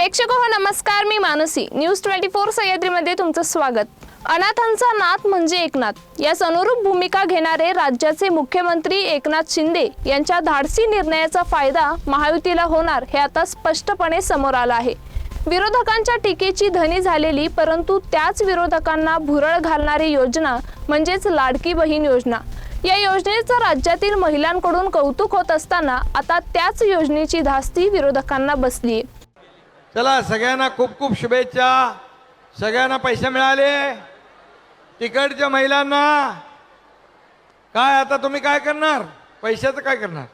प्रेक्षक हो नमस्कार मी मानसी. न्यूज ट्वेंटी फोर सह्याद्रीमध्ये तुमचं स्वागत. अनाथांचा नाथ म्हणजे एकनाथ. यास अनुरूप भूमिका घेणारे राज्याचे मुख्यमंत्री एकनाथ शिंदे यांच्या धाडसी निर्णयाचा फायदा महायुतीला होणार हे आता स्पष्टपणे समोर आलं आहे. विरोधकांच्या टीकेची धनी झालेली परंतु त्याच विरोधकांना भुरळ घालणारी योजना म्हणजेच लाडकी बहीण योजना. या योजनेचं राज्यातील महिलांकडून कौतुक होत असताना आता त्याच योजनेची धास्ती विरोधकांना बसली आहे चला सगळ्यांना खूप खूप शुभेच्छा. सगळ्यांना पैसे मिळाले. तिकडच्या महिलांना. काय आता तुम्ही काय करणार? पैशाचं काय करणार?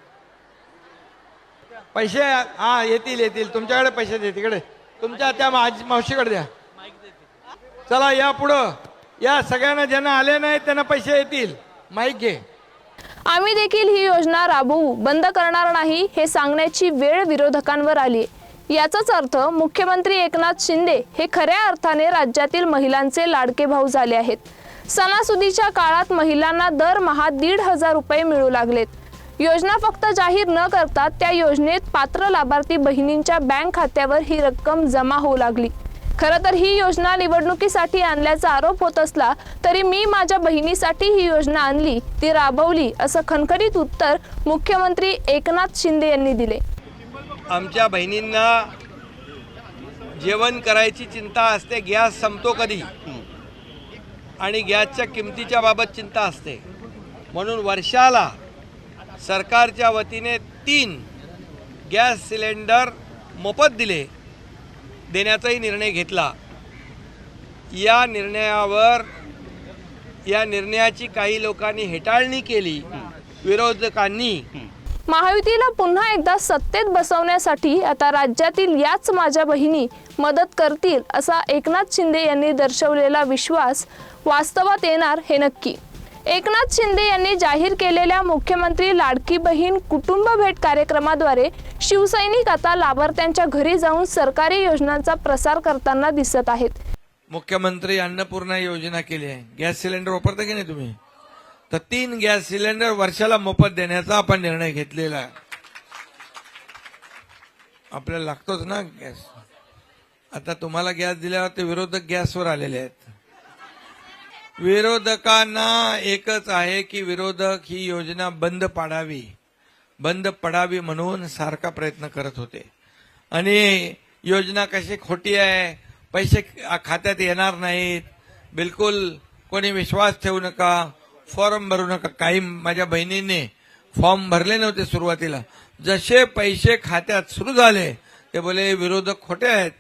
पैसे हा येतील येतील. तुमच्याकडे पैसे दे तिकडे. तुमच्या त्या मावशीकडे द्या. चला या पुढं. या सगळ्यांना ज्यांना आले नाही त्यांना पैसे येतील. माहीत घे. आम्ही देखील ही योजना राबवू. बंद करणार नाही हे सांगण्याची वेळ विरोधकांवर आली याचाच अर्थ मुख्यमंत्री एकनाथ शिंदे हे खऱ्या अर्थाने राज्यातील महिलांचे लाडके भाऊ झाले आहेत. सणासुदीच्या काळात महिलांना दरमहा दीड हजार रुपये मिळू लागलेत. योजना फक्त जाहीर न करता त्या योजनेत पात्र लाभार्थी बहिणींच्या बँक खात्यावर ही रक्कम जमा होऊ लागली. खरं तर ही योजना निवडणुकीसाठी आणल्याचा आरोप होत असला तरी मी माझ्या बहिणीसाठी ही योजना आणली ती राबवली असं खणखणीत उत्तर मुख्यमंत्री एकनाथ शिंदे यांनी दिले. आमच्या बहिणींना जेवण करायची चिंता असते गॅस संपतो कधी? आणि गॅसच्या किमतीच्या बाबत चिंता असते. म्हणून वर्षाला सरकारच्या वतीने तीन गॅस सिलेंडर मोफत दिले देण्याचाही निर्णय घेतला. या निर्णयावर या निर्णयाची काही लोकांनी हेटाळणी केली विरोधकांनी. महायुतीला पुन्हा एकदा सत्तेत बसवण्यासाठी आता राज्यातील याच माझ्या बहिणी मदत करतील असा एकनाथ शिंदे यांनी दर्शवलेला विश्वास वास्तवात येणार हे नक्की. एकनाथ शिंदे यांनी जाहीर केलेल्या मुख्यमंत्री लाडकी बहीण कुटुंब भेट कार्यक्रमाद्वारे शिवसैनिक आता लाभार्थ्यांच्या घरी जाऊन सरकारी योजनांचा प्रसार करताना दिसत आहेत. मुख्यमंत्री अन्नपूर्णा योजना केली आहे. गॅस सिलेंडर वापरता की नाही तुम्ही? तर तीन गॅस सिलेंडर वर्षाला मोफत देण्याचा आपण निर्णय घेतलेला आहे. आपल्याला लागतोच ना गॅस. आता तुम्हाला गॅस दिल्यावर ते विरोधक गॅसवर आलेले आहेत. विरोधकांना एकच आहे की विरोधक ही योजना बंद पाडावी. बंद पडावी म्हणून सारखा प्रयत्न करत होते. आणि योजना कशी खोटी आहे पैसे खात्यात येणार नाहीत. बिलकुल कोणी विश्वास ठेवू नका. फॉर्म भरू नका. काही माझ्या बहिणींनी फॉर्म भरले नव्हते सुरुवातीला. जसे पैसे खात्यात सुरू झाले ते बोले विरोधक खोटे आहेत.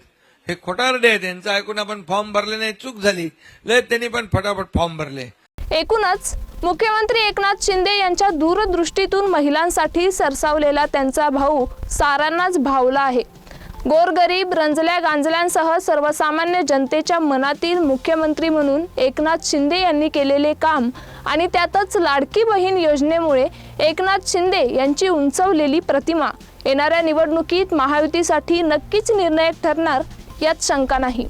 हे खोटारडे आहेत. यांचं ऐकून आपण फॉर्म भरले नाही चूक झाली. लय त्यांनी पण फटाफट फॉर्म भरले. एकूणच मुख्यमंत्री एकनाथ शिंदे यांच्या दूरदृष्टीतून महिलांसाठी सरसावलेला त्यांचा भाऊ सारांनाच भावला आहे. गोरगरीब रंजल्या गांजल्यांसह सर्वसामान्य जनतेच्या मनातील मुख्यमंत्री म्हणून एकनाथ शिंदे यांनी केलेले काम आणि त्यातच लाडकी बहीण योजनेमुळे एकनाथ शिंदे यांची उंचवलेली प्रतिमा येणाऱ्या निवडणुकीत महायुतीसाठी नक्कीच निर्णायक ठरणार यात शंका नाही.